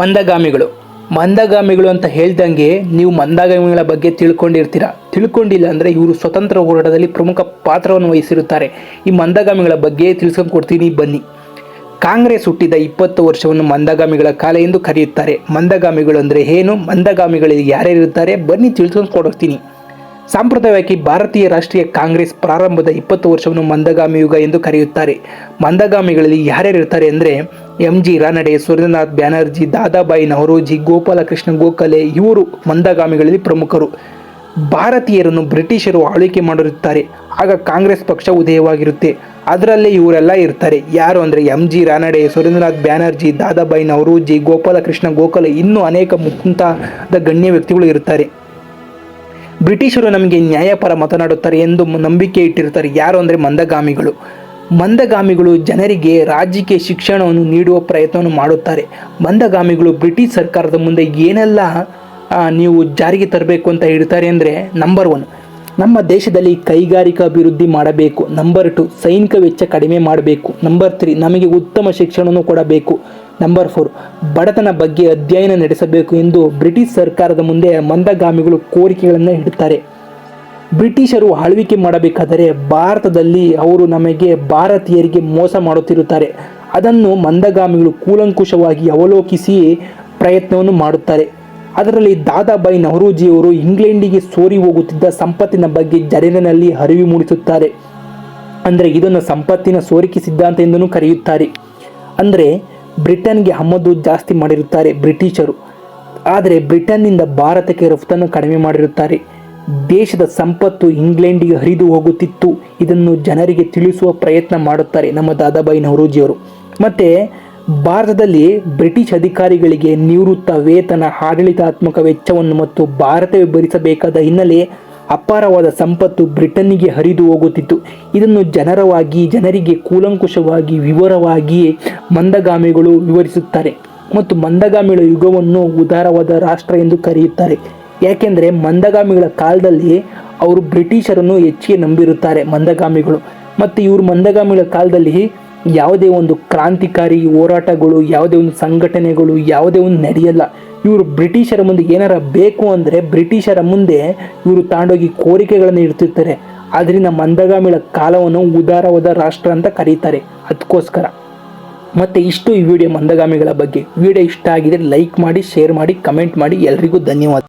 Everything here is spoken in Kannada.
ಮಂದಗಾಮಿಗಳು. ಮಂದಗಾಮಿಗಳು ಅಂತ ಹೇಳ್ದಂಗೆ ನೀವು ಮಂದಗಾಮಿಗಳ ಬಗ್ಗೆ ತಿಳ್ಕೊಂಡಿರ್ತೀರ. ತಿಳ್ಕೊಂಡಿಲ್ಲ ಅಂದರೆ ಇವರು ಸ್ವತಂತ್ರ ಹೋರಾಟದಲ್ಲಿ ಪ್ರಮುಖ ಪಾತ್ರವನ್ನು ವಹಿಸಿರುತ್ತಾರೆ. ಈ ಮಂದಗಾಮಿಗಳ ಬಗ್ಗೆ ತಿಳ್ಸ್ಕೊಂಡು ಕೊಡ್ತೀನಿ, ಬನ್ನಿ. ಕಾಂಗ್ರೆಸ್ ಹುಟ್ಟಿದ ಇಪ್ಪತ್ತು ವರ್ಷವನ್ನು ಮಂದಗಾಮಿಗಳ ಕಾಲ ಎಂದು ಕರೆಯುತ್ತಾರೆ. ಮಂದಗಾಮಿಗಳು ಅಂದರೆ ಏನು? ಮಂದಗಾಮಿಗಳಿಗೆ ಯಾರ್ಯಾರಿರುತ್ತಾರೆ ಬನ್ನಿ, ತಿಳ್ಸ್ಕೊಂಡು ಕೊಡ್ತೀನಿ. ಸಾಂಪ್ರದಾಯಿಕವಾಗಿ ಭಾರತೀಯ ರಾಷ್ಟ್ರೀಯ ಕಾಂಗ್ರೆಸ್ ಪ್ರಾರಂಭದ ಇಪ್ಪತ್ತು ವರ್ಷವನ್ನು ಮಂದಗಾಮಿ ಯುಗ ಎಂದು ಕರೆಯುತ್ತಾರೆ. ಮಂದಗಾಮಿಗಳಲ್ಲಿ ಯಾರ್ಯಾರಿರ್ತಾರೆ ಅಂದರೆ ಎಂ ಜಿ ರಾನಡೆ ಸುರೇಂದ್ರನಾಥ್ ಬ್ಯಾನರ್ಜಿ, ದಾದಾಬಾಯಿ ನವರೋಜಿ, ಗೋಪಾಲಕೃಷ್ಣ ಗೋಖಲೆ ಇವರು ಮಂದಗಾಮಿಗಳಲ್ಲಿ ಪ್ರಮುಖರು. ಭಾರತೀಯರನ್ನು ಬ್ರಿಟಿಷರು ಆಳ್ವಿಕೆ ಮಾಡಿರುತ್ತಾರೆ. ಆಗ ಕಾಂಗ್ರೆಸ್ ಪಕ್ಷ ಉದಯವಾಗಿರುತ್ತೆ. ಅದರಲ್ಲೇ ಇವರೆಲ್ಲ ಇರ್ತಾರೆ. ಯಾರು ಅಂದರೆ ಎಂ ಜಿ ರಾನಡೆ ಸುರೇಂದ್ರನಾಥ್ ಬ್ಯಾನರ್ಜಿ, ದಾದಾಬಾಯಿ ನವರೋಜಿ, ಗೋಪಾಲಕೃಷ್ಣ ಗೋಖಲೆ ಇನ್ನೂ ಅನೇಕ ಮುಂತಾದ ಗಣ್ಯ ವ್ಯಕ್ತಿಗಳು ಇರ್ತಾರೆ. ಬ್ರಿಟಿಷರು ನಮಗೆ ನ್ಯಾಯಪರ ಮಾತನಾಡುತ್ತಾರೆ ಎಂದು ನಂಬಿಕೆ ಇಟ್ಟಿರುತ್ತಾರೆ ಯಾರು ಅಂದರೆ ಮಂದಗಾಮಿಗಳು. ಮಂದಗಾಮಿಗಳು ಜನರಿಗೆ ರಾಜಕೀಯ ಶಿಕ್ಷಣವನ್ನು ನೀಡುವ ಪ್ರಯತ್ನವನ್ನು ಮಾಡುತ್ತಾರೆ. ಮಂದಗಾಮಿಗಳು ಬ್ರಿಟಿಷ್ ಸರ್ಕಾರದ ಮುಂದೆ ಏನೆಲ್ಲ ನೀವು ಜಾರಿಗೆ ತರಬೇಕು ಅಂತ ಹೇಳ್ತಾರೆ ಅಂದರೆ ನಂಬರ್ ಒನ್ ನಮ್ಮ ದೇಶದಲ್ಲಿ ಕೈಗಾರಿಕಾ ಅಭಿವೃದ್ಧಿ ಮಾಡಬೇಕು. ನಂಬರ್ ಟು ಸೈನಿಕ ವೆಚ್ಚ ಕಡಿಮೆ ಮಾಡಬೇಕು. ನಂಬರ್ ತ್ರೀ ನಮಗೆ ಉತ್ತಮ ಶಿಕ್ಷಣವನ್ನು ಕೊಡಬೇಕು. ನಂಬರ್ ಫೋರ್ ಬಡತನ ಬಗ್ಗೆ ಅಧ್ಯಯನ ನಡೆಸಬೇಕು ಎಂದು ಬ್ರಿಟಿಷ್ ಸರ್ಕಾರದ ಮುಂದೆ ಮಂದಗಾಮಿಗಳು ಕೋರಿಕೆಗಳನ್ನು ಇಡುತ್ತಾರೆ. ಬ್ರಿಟಿಷರು ಆಳ್ವಿಕೆ ಮಾಡಬೇಕಾದರೆ ಭಾರತದಲ್ಲಿ ಅವರು ನಮಗೆ ಭಾರತೀಯರಿಗೆ ಮೋಸ ಮಾಡುತ್ತಿರುತ್ತಾರೆ. ಅದನ್ನು ಮಂದಗಾಮಿಗಳು ಕೂಲಂಕುಷವಾಗಿ ಅವಲೋಕಿಸಿ ಪ್ರಯತ್ನವನ್ನು ಮಾಡುತ್ತಾರೆ. ಅದರಲ್ಲಿ ದಾದಾಬಾಯಿ ನೆಹರೂಜಿಯವರು ಇಂಗ್ಲೆಂಡಿಗೆ ಸೋರಿ ಹೋಗುತ್ತಿದ್ದ ಸಂಪತ್ತಿನ ಬಗ್ಗೆ ಜನರಿನಲ್ಲಿ ಅರಿವು ಮೂಡಿಸುತ್ತಾರೆ. ಅಂದರೆ ಇದನ್ನು ಸಂಪತ್ತಿನ ಸೋರಿಕೆ ಸಿದ್ಧಾಂತ ಎಂದೂ ಕರೆಯುತ್ತಾರೆ. ಅಂದರೆ ಬ್ರಿಟನ್ಗೆ ಆಮದು ಜಾಸ್ತಿ ಮಾಡಿರುತ್ತಾರೆ ಬ್ರಿಟಿಷರು. ಆದರೆ ಬ್ರಿಟನ್ನಿಂದ ಭಾರತಕ್ಕೆ ರಫ್ತನ್ನು ಕಡಿಮೆ ಮಾಡಿರುತ್ತಾರೆ. ದೇಶದ ಸಂಪತ್ತು ಇಂಗ್ಲೆಂಡಿಗೆ ಹರಿದು ಹೋಗುತ್ತಿತ್ತು. ಇದನ್ನು ಜನರಿಗೆ ತಿಳಿಸುವ ಪ್ರಯತ್ನ ಮಾಡುತ್ತಾರೆ ನಮ್ಮ ದಾದಾಬಾಯಿ ನವರೋಜಿಯವರು ಮತ್ತು, ಭಾರತದಲ್ಲಿ ಬ್ರಿಟಿಷ್ ಅಧಿಕಾರಿಗಳಿಗೆ ನಿವೃತ್ತ ವೇತನ ಆಡಳಿತಾತ್ಮಕ ವೆಚ್ಚವನ್ನು ಮತ್ತು ಭಾರತವೇ ಭರಿಸಬೇಕಾದ ಹಿನ್ನೆಲೆ ಅಪಾರವಾದ ಸಂಪತ್ತು ಬ್ರಿಟನ್ನಿಗೆ ಹರಿದು ಹೋಗುತ್ತಿತ್ತು. ಇದನ್ನು ಜನರವಾಗಿ, ಜನರಿಗೆ ಕೂಲಂಕುಷವಾಗಿ ವಿವರವಾಗಿ ಮಂದಗಾಮಿಗಳು ವಿವರಿಸುತ್ತಾರೆ. ಮತ್ತು ಮಂದಗಾಮಿಗಳ ಯುಗವನ್ನು ಉದಾರವಾದ ರಾಷ್ಟ್ರ ಎಂದು ಕರೆಯುತ್ತಾರೆ. ಯಾಕೆಂದರೆ ಮಂದಗಾಮಿಗಳ ಕಾಲದಲ್ಲಿ ಅವರು ಬ್ರಿಟಿಷರನ್ನು ಹೆಚ್ಚಿಗೆ ನಂಬಿರುತ್ತಾರೆ ಮಂದಗಾಮಿಗಳು. ಮತ್ತು ಇವರು ಮಂದಗಾಮಿಗಳ ಕಾಲದಲ್ಲಿ ಯಾವುದೇ ಒಂದು ಕ್ರಾಂತಿಕಾರಿ ಹೋರಾಟಗಳು, ಯಾವುದೇ ಒಂದು ಸಂಘಟನೆಗಳು, ಯಾವುದೇ ಒಂದು ನಡೆಯಲ್ಲ. ಇವರು ಬ್ರಿಟಿಷರ ಮುಂದೆ ಏನಾರ ಬೇಕು ಅಂದರೆ ಬ್ರಿಟಿಷರ ಮುಂದೆ ಇವರು ತಾಂಡೋಗಿ ಕೋರಿಕೆಗಳನ್ನು ಇಡ್ತಿರ್ತಾರೆ. ಆದ್ದರಿಂದ ಮಂದಗಾಮಿಗಳ ಕಾಲವನ್ನು ಉದಾರವಾದ ರಾಷ್ಟ್ರ ಅಂತ ಕರೀತಾರೆ. ಅದಕ್ಕೋಸ್ಕರ ಮತ್ತು ಇಷ್ಟು ಈ ವಿಡಿಯೋ ಮಂದಗಾಮಿಗಳ ಬಗ್ಗೆ. ವಿಡಿಯೋ ಇಷ್ಟ ಆಗಿದ್ರೆ ಲೈಕ್ ಮಾಡಿ, ಶೇರ್ ಮಾಡಿ, ಕಮೆಂಟ್ ಮಾಡಿ. ಎಲ್ರಿಗೂ ಧನ್ಯವಾದ.